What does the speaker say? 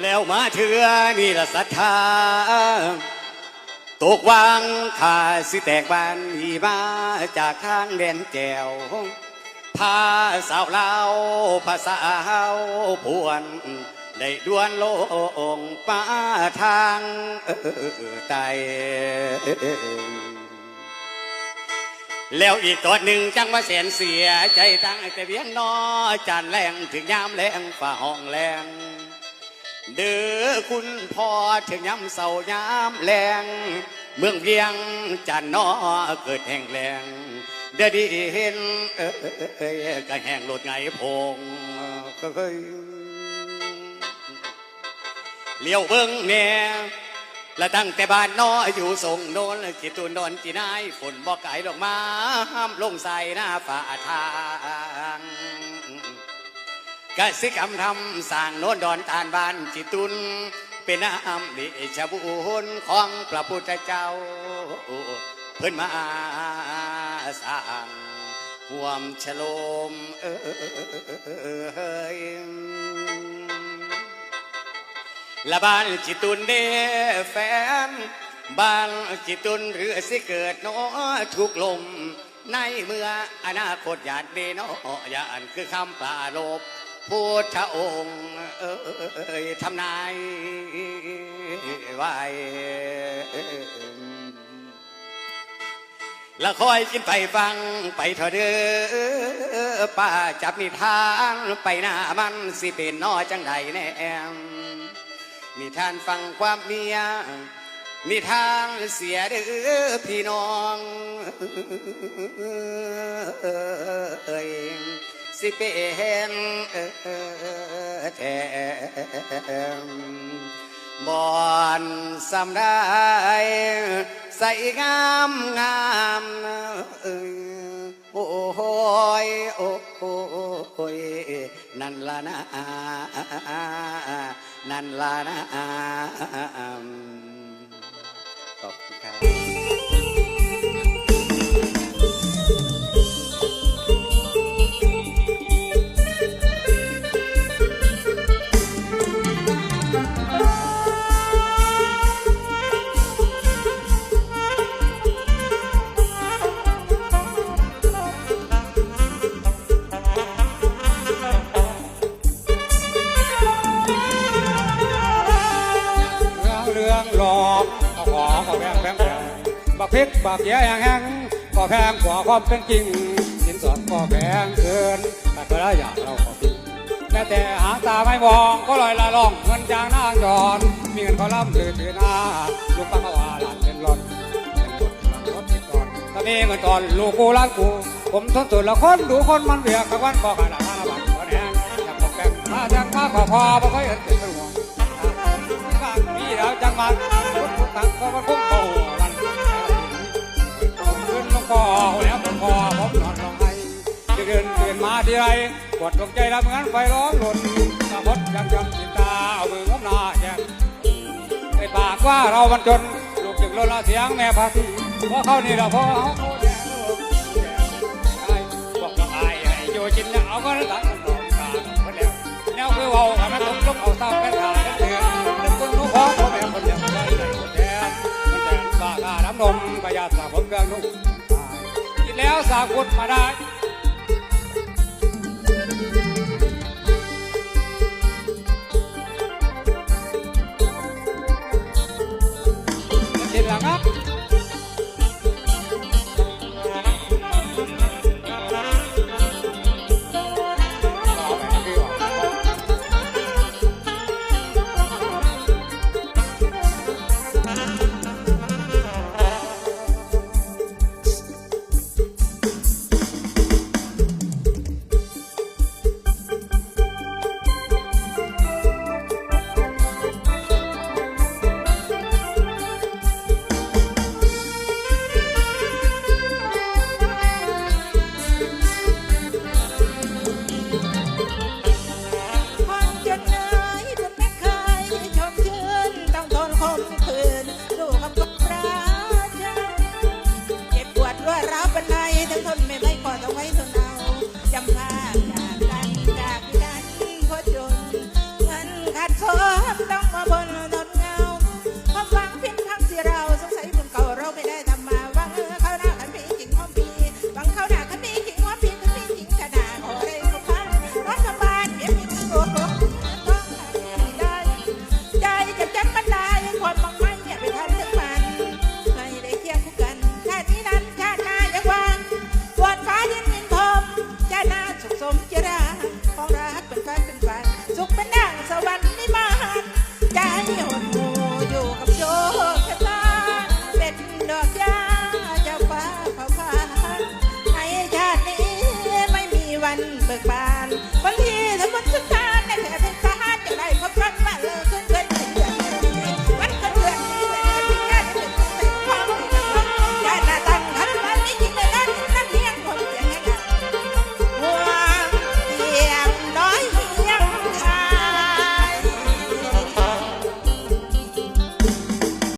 แล้วมาเถือนี่ละศรัทธา ตกวางขาสิแตกบานอีมาจากทางแดนแก้วพาสาวลาวภาษาวพวนได้ดวนโลงป้าทางเอ่อไตแล้วอีกตอนหนึ่งจังว่าแสนเสียใจตั้งแต่เวียงนอจานแรงถึงยามแรงฝ่าห้องแรง เด้อคุณพ่อถึงยามเศร้ายามแรง เมืองเวียงจันนอเกิดแห่งแรงเดี๋ยวดีเห็นเอ้ยก็แห่งรถไงพงเฮ้ยเลี้ยวเบิ้งแน่และตั้งแต่บ้านนออยู่ส่งโนนกิตุนโดนจีนายฝนบอกไก่ลงมาห้ามลงใส่หน้าฝ่าทา กสิกรรมทำสร้างโน้นดอนตานบานจิตุน เป็นน้ำดิชบุญของพระพุทธเจ้า เพิ่นมาสร้างห่วมฉลมเอ้ยละบ้านจิตุนเดแฟนบ้านจิตุนหรือสิเกิดเนอทุกลมในเมื่ออนาคตอยาดเดนอยานคือคำปรารบ พุทธองค์เอ้ยทำนายไว้แล้วคอยกินไปฟังไปเถอะเด้อป้าจับนิทานไปหน้ามันสิเป็นนอจังใดแน่นิทานฟังความเมียนิทานเสียเด้อพี่น้องเอ้ย สิเป็นแทนบอนสำได้ใส่งามงามเอ้ยโอ้ยโอ้ยนั่นละนะนั่นละนะ บักพริกบักแย่แห้งแห้งก็แพงกว่าความเป็นจริงสินสอดก็แพงเกินแต่ก็ได้อยากเราขอทิ้งแม้แต่หางตาไม่มองก็ลอยละล่องเงินจางนางจอนมีเงินเขาล่ำถือถือหน้าลูกปังก็ว่าหลานเป็นรถเป็นรถรถติดก่อนถ้ามีเงินตอนลูกกูรักกู ผมทนสุดละคนดูคนมันเบียกกับวันบอกกันละท่าละบัตรคนแหงอยากบอกแบ่งมาจังมาขอพอบ่ค่อยเห็นเป็นห่วงบ้านพี่เราจังมันรถทุกตังก็มันพุ่ง มาทีไรปวดดวงใจรับเหมือนไฟร้อนหล่นตาพดยังจำจิตตาเอามือง้มหน้าแย่ไอ้ปากว่าเรามันจนลูกจึงลดละเสียงแม่พาทีเพราะเขานี่เราเพราะเขาแย่บอกเราอายให้โยจินเอาก็ตั้งตรงกแล้วคือเว่าให้มันตกลงเอาซ้ำเป็นขาเป็นเถื่อนเป็นคนนู้พ้อพ่อแม่คนเดียวได้ได้คนแทนคนแทนบ้าข้าน้ำนมประหยัดสาผมเครื่องนุ่งกินแล้วสากุดมาได้ time. านวันที่ทั้งวันสุดท้าย